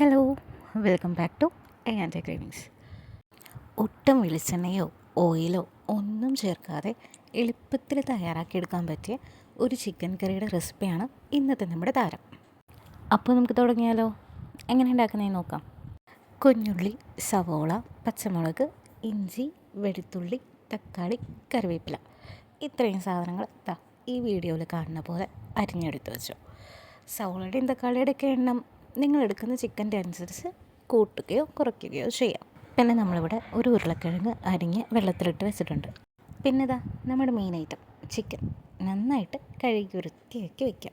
Hello welcome back to and ക്രീമിങ്സ് ഒട്ടും വെളിച്ചെണ്ണയോ ഓയിലോ ഒന്നും ചേർക്കാതെ എളുപ്പത്തിൽ തയ്യാറാക്കിയെടുക്കാൻ പറ്റിയ ഒരു ചിക്കൻ കറിയുടെ റെസിപ്പിയാണ് ഇന്നത്തെ നമ്മുടെ താരം. അപ്പോൾ നമുക്ക് തുടങ്ങിയാലോ? എങ്ങനെ ഉണ്ടാക്കുന്നതെന്ന് നോക്കാം. കുഞ്ഞുള്ളി സവോള പച്ചമുളക് ഇഞ്ചി വെളുത്തുള്ളി തക്കാളി കറിവേപ്പില. ഇത്രയും സാധനങ്ങൾ ഈ വീഡിയോയിൽ കാണുന്ന പോലെ അരിഞ്ഞെടുത്ത് വെച്ചു. സവോളയുടെയും തക്കാളിയുടെയൊക്കെ എണ്ണം നിങ്ങൾ എടുക്കുന്ന ചിക്കന്റെ അനുസരിച്ച് കൂട്ടുകയോ കുറയ്ക്കുകയോ ചെയ്യാം. പിന്നെ നമ്മളിവിടെ ഒരു ഉരുളക്കിഴങ്ങ് അരിഞ്ഞ് വെള്ളത്തിലിട്ട് വെച്ചിട്ടുണ്ട്. പിന്നെ ഇതാ നമ്മുടെ മെയിൻ ഐറ്റം ചിക്കൻ നന്നായിട്ട് കഴുകി വൃത്തിയാക്കി വയ്ക്കാം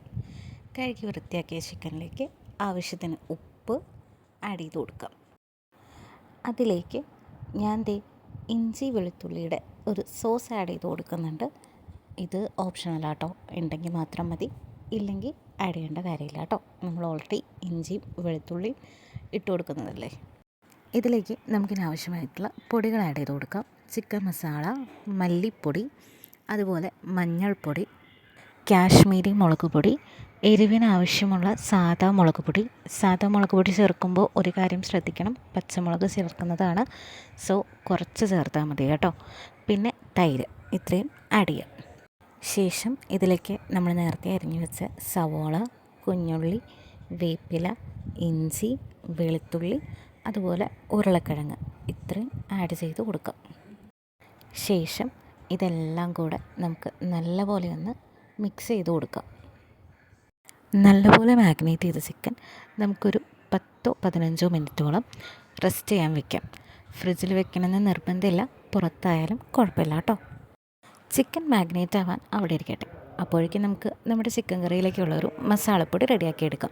കഴുകി വൃത്തിയാക്കിയ ചിക്കനിലേക്ക് ആവശ്യത്തിന് ഉപ്പ് ആഡ് ചെയ്ത് കൊടുക്കാം. അതിലേക്ക് ഞാൻ ദേ ഇഞ്ചി വെളുത്തുള്ളിയുടെ ഒരു സോസ് ആഡ് ചെയ്ത് കൊടുക്കുന്നുണ്ട്. ഇത് ഓപ്ഷണലാട്ടോ ഉണ്ടെങ്കിൽ മാത്രം മതി. ഇല്ലെങ്കിൽ ആഡ് ചെയ്യേണ്ട കാര്യമില്ല കേട്ടോ. നമ്മൾ ഓൾറെഡി ഇഞ്ചിയും വെളുത്തുള്ളിയും ഇട്ട് കൊടുക്കുന്നതല്ലേ? ഇതിലേക്ക് നമുക്കിനി ആവശ്യമായിട്ടുള്ള പൊടികൾ ആഡ് ചെയ്ത് കൊടുക്കാം. ചിക്കൻ മസാല മല്ലിപ്പൊടി അതുപോലെ മഞ്ഞൾപ്പൊടി കാശ്മീരി മുളക് പൊടി എരിവിന് ആവശ്യമുള്ള സാധാ മുളക് പൊടി. സാധാ മുളക് പൊടി ചേർക്കുമ്പോൾ ഒരു കാര്യം ശ്രദ്ധിക്കണം പച്ചമുളക് ചേർക്കുന്നതാണ്. സോ കുറച്ച് ചേർത്താൽ മതി കേട്ടോ. പിന്നെ തൈര് ഇത്രയും ആഡ് ചെയ്യാം. ശേഷം ഇതിലേക്ക് നമ്മൾ നേരത്തെ അരിഞ്ഞു വെച്ച സവോള കുഞ്ഞുള്ളി വേപ്പില ഇഞ്ചി വെളുത്തുള്ളി അതുപോലെ ഉരുളക്കിഴങ്ങ് ഇത്രയും ആഡ് ചെയ്ത് കൊടുക്കാം. ശേഷം ഇതെല്ലാം കൂടെ നമുക്ക് നല്ലപോലെ ഒന്ന് മിക്സ് ചെയ്ത് കൊടുക്കാം. നല്ലപോലെ മാഗ്നേറ്റ് ചെയ്ത ചിക്കൻ നമുക്കൊരു പത്തോ പതിനഞ്ചോ മിനിറ്റോളം റെസ്റ്റ് ചെയ്യാൻ വെക്കാം. ഫ്രിഡ്ജിൽ വെക്കണമെന്ന് നിർബന്ധമില്ല. പുറത്തായാലും കുഴപ്പമില്ല കേട്ടോ. ചിക്കൻ മാഗ്നേറ്റ് ആവാൻ അവിടെ ഇരിക്കട്ടെ. അപ്പോഴേക്കും നമുക്ക് നമ്മുടെ ചിക്കൻ കറിയിലേക്കുള്ള ഒരു മസാലപ്പൊടി റെഡിയാക്കി എടുക്കാം.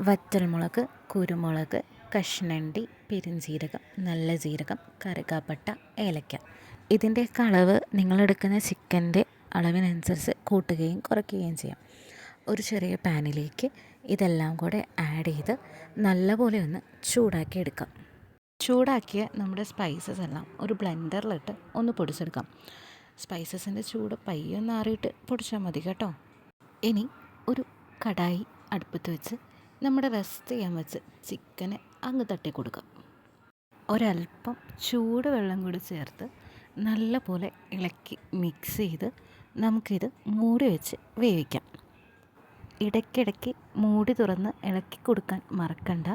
വറ്റൽമുളക് കുരുമുളക് കഷ്ണണ്ടി പെരുംജീരകം നല്ല ജീരകം കറുകാപ്പട്ട ഏലക്ക. ഇതിന്റെയൊക്കെ അളവ് നിങ്ങളെടുക്കുന്ന ചിക്കന്റെ അളവിനനുസരിച്ച് കൂട്ടുകയും കുറയ്ക്കുകയും ചെയ്യാം. ഒരു ചെറിയ പാനിലേക്ക് ഇതെല്ലാം കൂടെ ആഡ് ചെയ്ത് നല്ലപോലെ ഒന്ന് ചൂടാക്കി എടുക്കാം. ചൂടാക്കിയ നമ്മുടെ സ്പൈസസ് എല്ലാം ഒരു ബ്ലെൻഡറിലിട്ട് ഒന്ന് പൊടിച്ചെടുക്കാം. സ്പൈസസിന്റെ ചൂട് പയ്യൊന്ന് ആറിയിട്ട് പൊടിച്ചാൽ മതി കേട്ടോ. ഇനി ഒരു കടായി അടുപ്പത്ത് വെച്ച് നമ്മുടെ റെസ്റ്റ് ചെയ്യാൻ വെച്ച് ചിക്കനെ അങ്ങ് തട്ടി കൊടുക്കാം. ഒരല്പം ചൂട് വെള്ളം കൂടി ചേർത്ത് നല്ല പോലെ ഇളക്കി മിക്സ് ചെയ്ത് നമുക്കിത് മൂടി വെച്ച് വേവിക്കാം. ഇടയ്ക്കിടയ്ക്ക് മൂടി തുറന്ന് ഇളക്കി കൊടുക്കാൻ മറക്കണ്ട.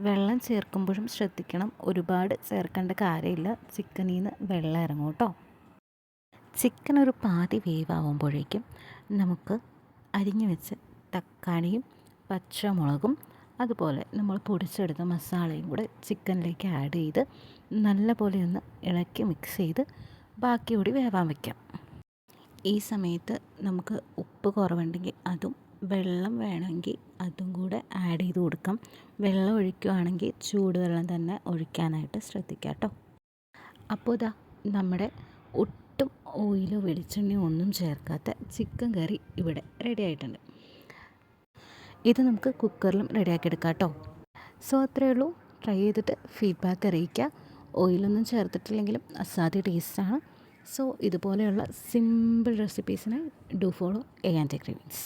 വെള്ളം ചേർക്കുമ്പോഴും ശ്രദ്ധിക്കണം. ഒരുപാട് ചേർക്കേണ്ട കാര്യമില്ല. ചിക്കനിൽ നിന്ന് വെള്ളം ഇറങ്ങും കേട്ടോ. ചിക്കൻ ഒരു പാതി വേവാകുമ്പോഴേക്കും നമുക്ക് അരിഞ്ഞു വെച്ച് തക്കാളിയും പച്ചമുളകും അതുപോലെ നമ്മൾ പൊടിച്ചെടുത്ത മസാലയും കൂടെ ചിക്കനിലേക്ക് ആഡ് ചെയ്ത് നല്ലപോലെ ഒന്ന് ഇളക്കി മിക്സ് ചെയ്ത് ബാക്കി കൂടി വേവാൻ വയ്ക്കാം ഈ സമയത്ത് നമുക്ക് ഉപ്പ് കുറവുണ്ടെങ്കിൽ അതും വെള്ളം വേണമെങ്കിൽ അതും കൂടെ ആഡ് ചെയ്ത് കൊടുക്കാം. വെള്ളം ഒഴിക്കുകയാണെങ്കിൽ ചൂടുവെള്ളം തന്നെ ഒഴിക്കാനായിട്ട് ശ്രദ്ധിക്കാം കേട്ടോ അപ്പോൾ ഇതാ നമ്മുടെ ഒട്ടും ഓയിലോ വെളിച്ചെണ്ണയോ ഒന്നും ചേർക്കാത്ത ചിക്കൻ കറി ഇവിടെ റെഡി ആയിട്ടുണ്ട്. ഇത് നമുക്ക് കുക്കറിലും റെഡിയാക്കി എടുക്കാം കേട്ടോ. സോ അത്രയേ ഉള്ളൂ. ട്രൈ ചെയ്തിട്ട് ഫീഡ്ബാക്ക് അറിയിക്കുക. ഓയിലൊന്നും ചേർത്തിട്ടില്ലെങ്കിലും അസാധ്യ ടേസ്റ്റാണ് സോ ഇതുപോലെയുള്ള സിമ്പിൾ റെസിപ്പീസിനെ ഡു ഫോളോ എ ആൻഡ് ക്രീമിങ്സ്